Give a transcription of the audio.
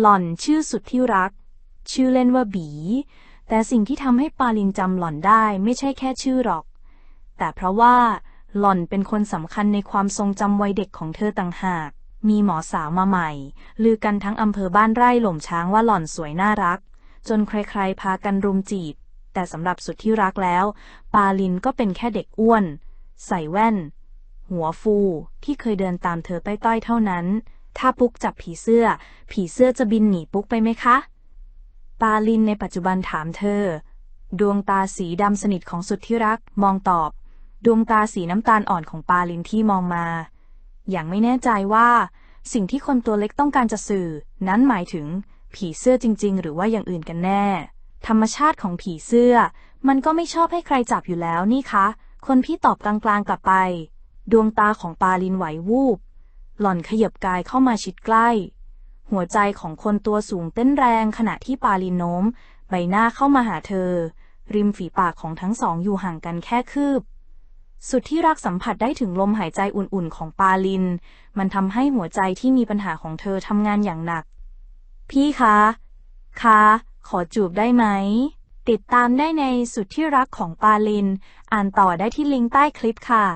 หล่อนชื่อสุดที่รัก ชื่อเล่นว่าบี แต่สิ่งที่ทำให้ปาลินจำหล่อนได้ไม่ใช่แค่ชื่อหรอก แต่เพราะว่าหล่อนเป็นคนสำคัญในความทรงจำวัยเด็กของเธอต่างหาก มีหมอสาวมาใหม่ ลือกันทั้งอำเภอบ้านไร่หล่มช้างว่าหล่อนสวยน่ารัก จนใครๆ พากันรุมจีบ แต่สำหรับสุดที่รักแล้ว ปาลินก็เป็นแค่เด็กอ้วน ใส่แว่น หัวฟูที่เคยเดินตามเธอต้อยๆเท่านั้น ถ้าปุ๊กจับผีเสื้อ ผีเสื้อจะบินหนีปุ๊กไปไหมคะ ปาลินในปัจจุบันถามเธอ ดวงตาสีดำสนิทของสุดที่รัก มองตอบ ดวงตาสีน้ำตาลอ่อนของปาลินที่มองมา อย่างไม่แน่ใจว่า สิ่งที่คนตัวเล็กต้องการจะสื่อ นั้นหมายถึง ผีเสื้อจริง ๆ หรือว่าอย่างอื่นกันแน่ ธรรมชาติของผีเสื้อ มันก็ไม่ชอบให้ใครจับอยู่แล้วนี่คะ คนพี่ตอบกลางๆกลับไป ดวงตาของปาลินไหววูบ หล่อนขยับกายเข้ามาชิดใกล้ หัวใจของคนตัวสูงเต้นแรงขณะที่ปาลินโน้ม ใบหน้าเข้ามาหาเธอ ริมฝีปากของทั้งสองอยู่ห่างกันแค่คืบ สุดที่รักสัมผัสได้ถึงลมหายใจอุ่นๆของปาลิน มันทำให้หัวใจที่มีปัญหาของเธอทำงานอย่างหนัก พี่คะ คะ ขอจูบได้ไหม ติดตามได้ในสุดที่รักของปาลิน อ่านต่อได้ที่ลิงก์ใต้คลิปค่ะ